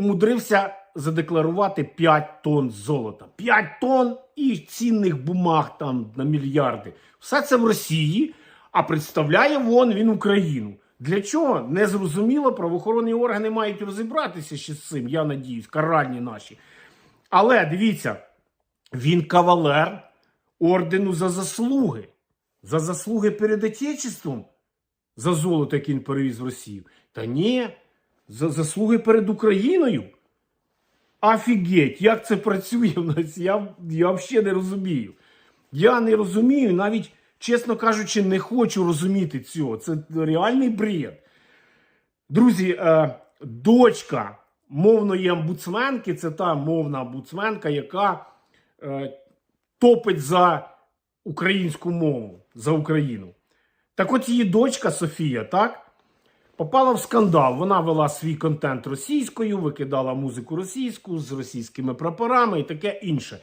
умудрився задекларувати 5 тонн золота. 5 тонн і цінних бумаг там на мільярди. Все це в Росії, а представляє вон він Україну. Для чого? Незрозуміло, правоохоронні органи мають розібратися ще з цим, я надіюсь, каральні наші. Але дивіться, він кавалер ордену за заслуги. За заслуги перед Отечеством, за золото, яке він перевіз в Росію. Та ні, за заслуги перед Україною. Офігеть, як це працює в нас? Я, я взагалі не розумію. Я не розумію, навіть, чесно кажучи, не хочу розуміти цього. Це реальний бред. Друзі, е, дочка мовної омбудсменки, це та мовна омбудсменка, яка е, топить за українську мову, за Україну. Так от її дочка Софія, так? Попала в скандал. Вона вела свій контент російською, викидала музику російську з російськими прапорами і таке інше.